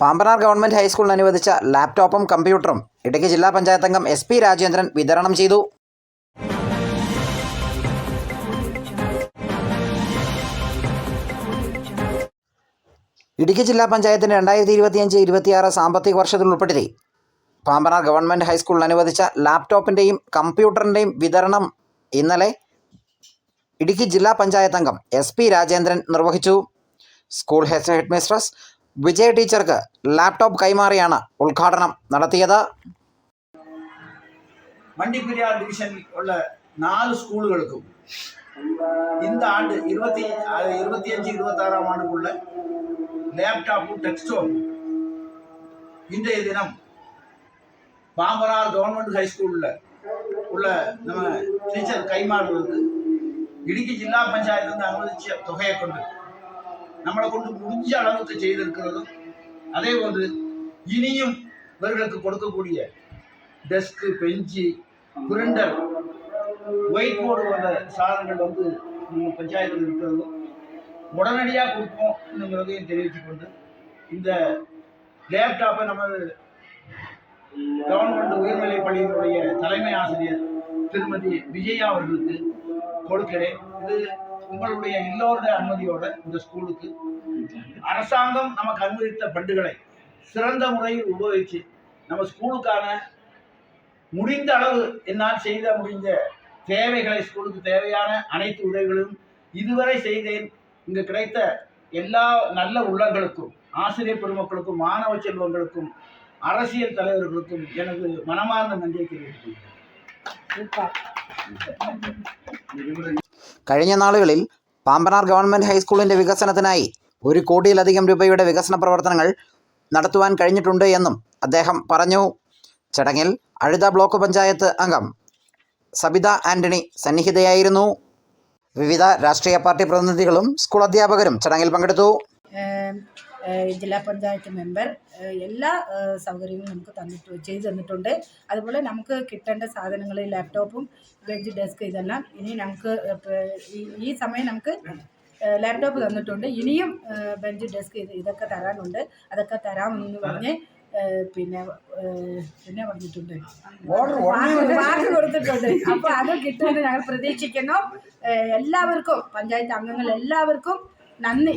Pambanar government ഹൈസ്കൂളിന് അനുവദിച്ച ലാപ്ടോപ്പും കമ്പ്യൂട്ടറും. ഇടുക്കി ജില്ലാ പഞ്ചായത്ത് അംഗം എസ് പി രാജേന്ദ്രൻ വിതരണം ചെയ്തു. ഇടുക്കി ജില്ലാ പഞ്ചായത്തിന് രണ്ടായിരത്തി ഇരുപത്തിയഞ്ച് ഇരുപത്തിയാറ് സാമ്പത്തിക വർഷത്തിൽ ഉൾപ്പെടുത്തി. പാമ്പനാർ ഗവൺമെന്റ് ഹൈസ്കൂളിൽ അനുവദിച്ച ലാപ്ടോപ്പിന്റെയും കമ്പ്യൂട്ടറിന്റെയും വിതരണം ഇന്നലെ ഇടുക്കി ജില്ലാ പഞ്ചായത്ത് അംഗം എസ് പി രാജേന്ദ്രൻ നിർവഹിച്ചു. സ്കൂൾ ഹെഡ് ഹെഡ് മിസ്ട്രസ് വിജയ ടീച്ചർക്ക് ലാപ്ടോപ്പ് കൈമാറിയാണ് ഉദ്ഘാടനം നടത്തിയത് வண்டிப்பெரியார் டிவிஷனில் உள்ள நாலு ஸ்கூலுகளுக்கும் இந்த ஆண்டு இருபத்தி அது இருபத்தி அஞ்சு இருபத்தாறாம் ஆண்டுக்குள்ள லேப்டாப்பும் டெக்ஸ்டும் இன்றைய தினம் பாம்பனார் கவர்மெண்ட் ஹைஸ்கூலில் உள்ள நம்ம டீச்சர் கைமாறுவதற்கு இடுக்கி ஜில்லா பஞ்சாயத்து அனுமதிச்ச தொகையை கொண்டு நம்மளை கொண்டு முடிஞ்ச அளவுக்கு செய்திருக்கிறதும் அதே போன்று இனியும் இவர்களுக்கு கொடுக்கக்கூடிய desk bench printer white board போன்ற சாதனங்கள் வந்து நம்ம பஞ்சாயத்தில் இருக்கிறதும் உடனடியாக கொடுப்போம்ங்கிறதையும் தெரிவித்துக் கொண்டு இந்த லேப்டாப்பை நமது கவர்மெண்ட் உயர்நிலைப் பள்ளியினுடைய தலைமை ஆசிரியர் திருமதி விஜயா அவர்களுக்கு கொடுக்கிறேன். இது உங்களுடைய எல்லோருடைய அனுமதியோட இந்த ஸ்கூலுக்கு அரசாங்கம் நமக்கு அனுமதித்த பண்டுகளை சிறந்த முறையில் உபயோகித்து நம்ம ஸ்கூலுக்கான முடிந்த அளவு என்னால் செய்த முடிந்த தேவைகளை ஸ்கூலுக்கு தேவையான அனைத்து உதவிகளும் இதுவரை செய்தேன். இங்கு கிடைத்த எல்லா நல்ல உள்ளங்களுக்கும் ஆசிரியர் பெருமக்களுக்கும் மாணவ செல்வங்களுக்கும் அரசியல் தலைவர்களுக்கும் எனது மனமார்ந்த நன்றியை தெரிவித்துள்ளேன் കഴിഞ്ഞ നാളുകളിൽ പാമ്പനാർ ഗവൺമെന്റ് ഹൈസ്കൂളിന്റെ വികസനത്തിനായി ഒരു കോടിയിലധികം രൂപയുടെ വികസന പ്രവർത്തനങ്ങൾ നടത്തുവാൻ കഴിഞ്ഞിട്ടുണ്ട് എന്നും അദ്ദേഹം പറഞ്ഞു. ചടങ്ങിൽ അഴുത ബ്ലോക്ക് പഞ്ചായത്ത് അംഗം സബിത ആന്റണി സന്നിഹിതയായിരുന്നു. വിവിധ രാഷ്ട്രീയ പാർട്ടി പ്രതിനിധികളും സ്കൂൾ അധ്യാപകരും ചടങ്ങിൽ പങ്കെടുത്തു. ജില്ലാ പഞ്ചായത്ത് മെമ്പർ എല്ലാ സൗകര്യങ്ങളും നമുക്ക് തന്നിട്ട് ചെയ്തു തന്നിട്ടുണ്ട്. അതുപോലെ നമുക്ക് കിട്ടേണ്ട സാധനങ്ങൾ ലാപ്ടോപ്പും ബെഞ്ച് ഡെസ്ക് ഇതെല്ലാം ഇനി നമുക്ക് ഈ- സമയം നമുക്ക് ലാപ്ടോപ്പ് തന്നിട്ടുണ്ട്. ഇനിയും ബെഞ്ച് ഡെസ്ക് ഇതൊക്കെ തരാനുണ്ട്. അതൊക്കെ തരാമെന്ന് പറഞ്ഞ് പിന്നെ പിന്നെ പറഞ്ഞിട്ടുണ്ട് വാക്ക് കൊടുത്തിട്ടുണ്ട്. അപ്പോൾ അത് കിട്ടുമെന്ന് ഞങ്ങൾ പ്രതീക്ഷിക്കുന്നു. എല്ലാവർക്കും പഞ്ചായത്ത് അംഗങ്ങൾ എല്ലാവർക്കും നന്ദി.